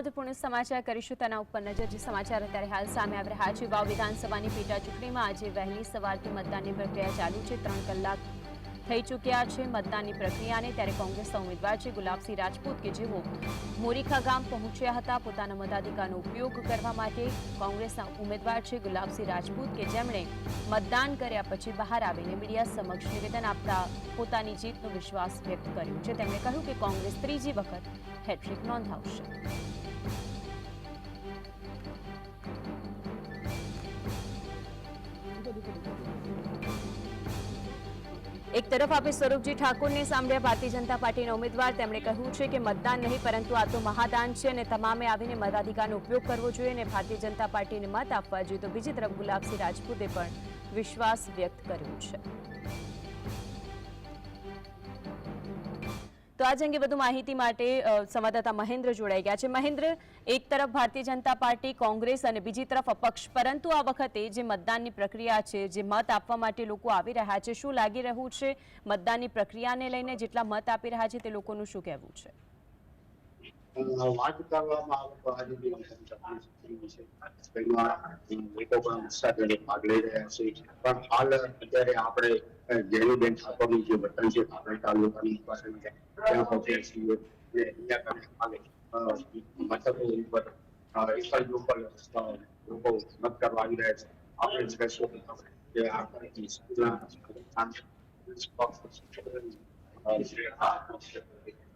મહત્વપૂર્ણ સમાચાર કરીશું. તેના ઉપર નજર જે સમાચાર અત્યારે હાલ સામે આવી રહ્યા છે. વાવ વિધાનસભાની પેટા ચૂંટણીમાં આજે વહેલી સવારથી મતદાનની પ્રક્રિયા ચાલુ છે. ત્રણ કલાક થઈ ચૂક્યા છે મતદાનની પ્રક્રિયાને. ત્યારે કોંગ્રેસના ઉમેદવાર છે ગુલાબસિંહ રાજપૂત કે જેઓ મોરીખા ગામ પહોંચ્યા હતા. પોતાના મતાધિકારનો ઉપયોગ કરવા માટે કોંગ્રેસના ઉમેદવાર છે ગુલાબસિંહ રાજપૂત કે જેમણે મતદાન કર્યા પછી બહાર આવીને મીડિયા સમક્ષ નિવેદન આપતા પોતાની જીતનો વિશ્વાસ વ્યક્ત કર્યો છે. તેમણે કહ્યું કે કોંગ્રેસ ત્રીજી વખત હેટ્રિક નોંધાવશે. એક તરફ આપણે સ્વરૂપજી ઠાકોરને સાંભળ્યા ભારતીય જનતા પાર્ટીના ઉમેદવાર, તેમણે કહ્યું છે કે મતદાન નહીં, પરંતુ આ તો મહાદાન છે અને તમામે આવીને મતાધિકારનો ઉપયોગ કરવો જોઈએ અને ભારતીય જનતા પાર્ટીને મત આપવા જોઈએ. તો બીજી તરફ ગુલાબસિંહ રાજપૂતે પણ વિશ્વાસ વ્યક્ત કર્યો છે. તો આજ અંગે વધુ માહિતી માટે સંવાદદાતા મહેન્દ્ર જોડાઈ ગયા છે. મહેન્દ્ર, એક તરફ ભારતીય જનતા પાર્ટી, કોંગ્રેસ અને બીજી તરફ અપક્ષ. પરંતુ આ વખતે જે મતદાનની પ્રક્રિયા છે, જે મત આપવા માટે લોકો આવી રહ્યા છે, શું લાગી રહ્યું છે? મતદાનની પ્રક્રિયાને લઈને જેટલા મત આપી રહ્યા છે તે લોકોનું શું કહેવું છે? વાત કરવામાં આવતો આજે ભાગ લઈ રહ્યા છે પણ હાલ અત્યારે આપણે જેનુબેન ઠાકોરની જે વતન છે આપણે તાલુકાની ત્યાં પહોંચ્યા છીએ મથકો કે આપણે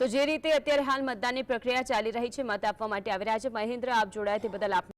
તો જે રીતે અત્યારે હાલ મતદાનની પ્રક્રિયા ચાલી રહી છે, મત આપવા માટે આવી રહ્યા છે. મહેન્દ્ર, આપ જોડાયા બદલ આપ